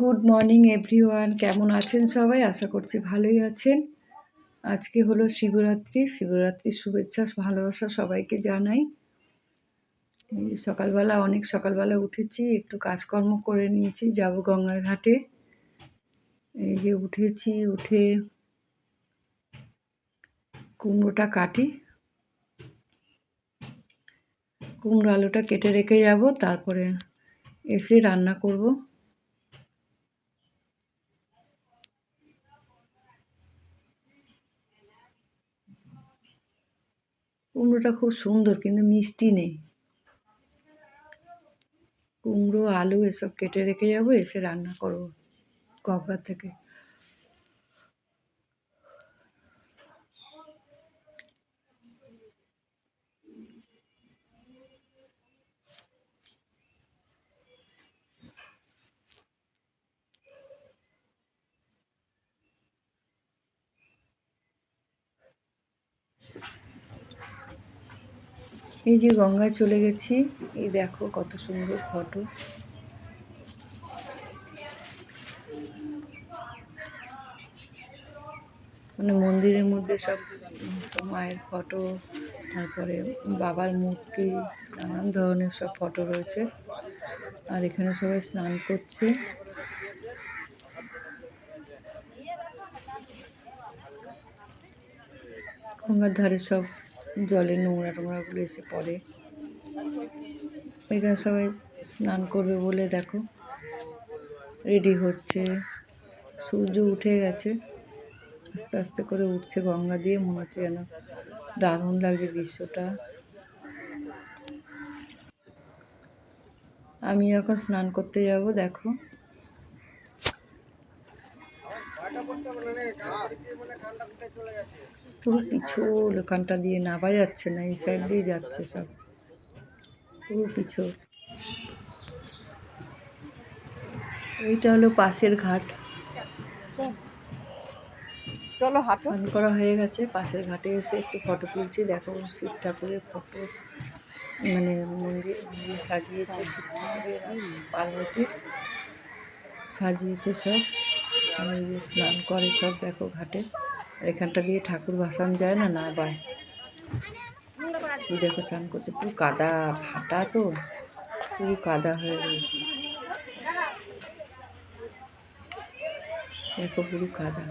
Good morning everyone কেমন আছেন সবাই? আশা করছি ভালোই আছেন। আজকে হলো শিবরাত্রি। শিবরাত্রির শুভেচ্ছা, ভালোবাসা সবাইকে জানাই। সকালবেলা, অনেক সকালবেলা উঠেছি, একটু কাজকর্ম করে নিয়েছি, যাব গঙ্গার ঘাটে এই যে উঠেছি, উঠে কুমড়োটা কাটি। কুমড়ো আলুটা কেটে রেখে যাব, তারপরে এসে রান্না করব। কুমড়োটা খুব সুন্দর, কিন্তু মিষ্টি নেই। কুমড়ো, আলু এসব কেটে রেখে যাব, এসে রান্না করব। গঙ্গার থেকে। এই যে গঙ্গায় চলে গেছি, এই দেখো কত সুন্দর ফটো। মানে মন্দিরের মধ্যে সব মায়ের ফটো, তারপরে বাবার মূর্তি, নানান ধরনের সব ফটো রয়েছে। আর এখানে সবাই স্নান করছে। গঙ্গার ধারে সব জলের নোংরা টোংরাগুলো এসে পড়ে। এখানে সবাই স্নান করবে বলে দেখো। রেডি হচ্ছে। সূর্য উঠে গেছে। আস্তে আস্তে করে উঠছে গঙ্গা দিয়ে। মনে হচ্ছে যেন দারুণ লাগছে দৃশ্যটা। আমি এখন স্নান করতে যাব, দেখো। পুরো পিছল ওখানটা দিয়ে নাবা যাচ্ছে না এই সাইড দিয়ে যাচ্ছে সব। পুরো পিছল। এইটা হলো পাশের ঘাট। চলো হাঁটো। স্নান করা হয়ে গেছে পাশের ঘাটে এসে একটু ফটো তুলছি দেখো শিব ঠাকুরের ফটো মানে মন্দির সাজিয়েছে শিব ঠাকুরের পার্বতী। সাজিয়েছে সব। যে স্নান করে সব দেখো ঘাটে। এখানটা দিয়ে ঠাকুর ভাসান যায় না না বায় দেখো স্নান করছে, পুরো কাদা ফাটা তো, পুরো কাদা হয়ে রয়েছে। দেখো পুরো কাদা।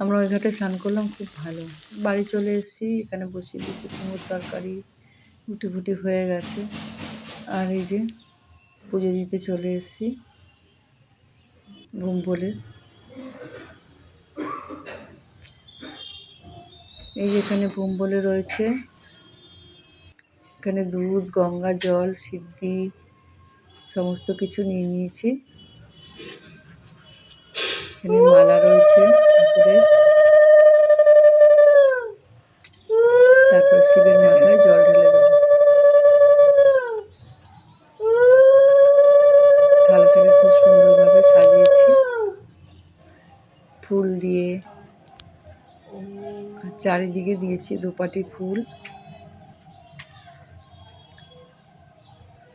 আমরা ওই ঘাটে স্নান করলাম, খুব ভালো। বাড়ি চলে এসেছি, এখানে বসিয়ে দিয়েছি কুমোর তরকারি ফুটি ফুটি হয়ে গেছে। আর এই যে পুজো দিতে চলে এসেছি। ঘুম বলে। এই এখানে বলে রয়েছে। এখানে দুধ, গঙ্গা, জল, সিদ্ধি, সমস্ত কিছু নিয়ে নিয়েছি। এখানে মালা রয়েছে ঠাকুরের। তারপর শিবের মাথায় জল ঢেলে ফুল দিয়ে। চারিদিকে দিয়েছি দুপাটি ফুল।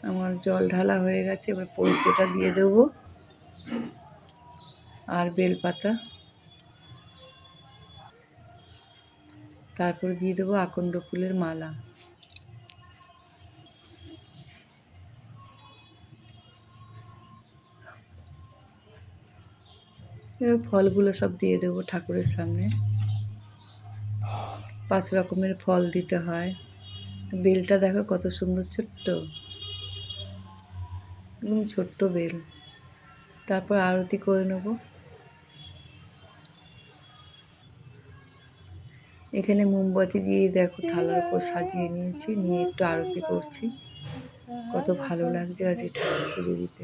আমার জল ঢালা হয়ে গেছে, এবার পরিচয়টা দিয়ে দেবো। আর বেলপাতা। তারপর দিয়ে দেবো আকন্দ ফুলের মালা। এবার ফলগুলো সব দিয়ে দেবো ঠাকুরের সামনে। পাঁচ রকমের ফল দিতে হয়। বেলটা দেখো কত সুন্দর ছোট্ট। একদম ছোট্ট বেল। তারপর আরতি করে নেব। এখানে মোমবাতি দিয়ে দেখো থালার উপর সাজিয়ে নিয়েছি, নিয়ে একটু আরতি করছি। কত ভালো লাগছে আজ এই ঠাকুর পুজো দিতে।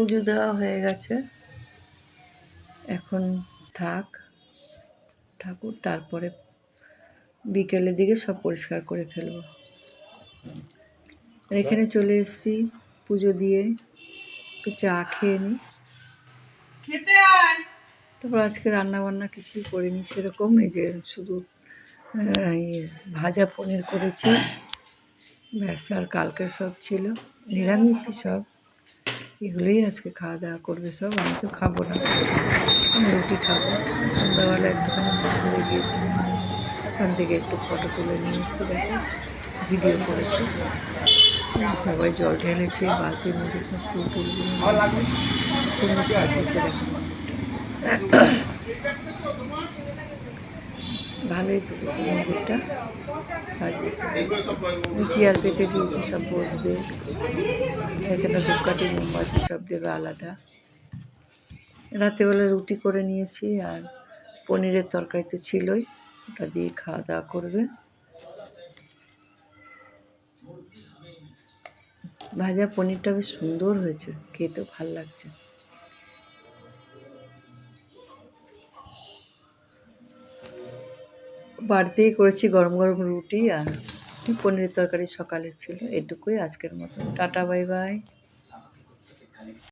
পুজো দেওয়া হয়ে গেছে। এখন থাক। ঠাকুর তারপরে বিকেলের দিকে সব পরিষ্কার করে ফেলব। আর এখানে চলে এসেছি পুজো দিয়ে। একটু চা খেয়ে নিই তারপর আজকে রান্না বান্না কিছুই করিনি সেরকম এই যে শুধু ভাজা পনির করেছি। ব্যাস আর কালকের সব ছিল। নিরামিষই সব। এগুলোই আজকে খাওয়া দাওয়া করবে সব? আমি তো খাব না। আমি রুটি খাব। সন্ধ্যাবেলা একটুখানি মন্দিরে গিয়েছি ওখান থেকে একটু ফটো তুলে নিয়ে এসেছি, দেখো। ভিডিও করেছি। সবাই জল ঢেলেছে বালতির মধ্যে সব ফুল টুলগুলো সাজিয়েছে, দেখো। ভালোই মন্দিরটা। চেয়ার পেতে দিয়েছি, সব বসবে। এখানে ধূপকাঠি, মোমবাতি, সব দেবে আলাদা। রাতেবেলা রুটি করে নিয়েছি, আর পনিরের তরকারি তো ছিলই। ওটা দিয়ে খাওয়া দাওয়া করবে। ভাজা পনিরটা বেশ সুন্দর হয়েছে খেতেও ভালো লাগছে। বাড়িতেই করেছি গরম গরম রুটি আর পনিরের তরকারি সকালে ছিল। এটুকুই আজকের মতো টাটা, বাই বাই।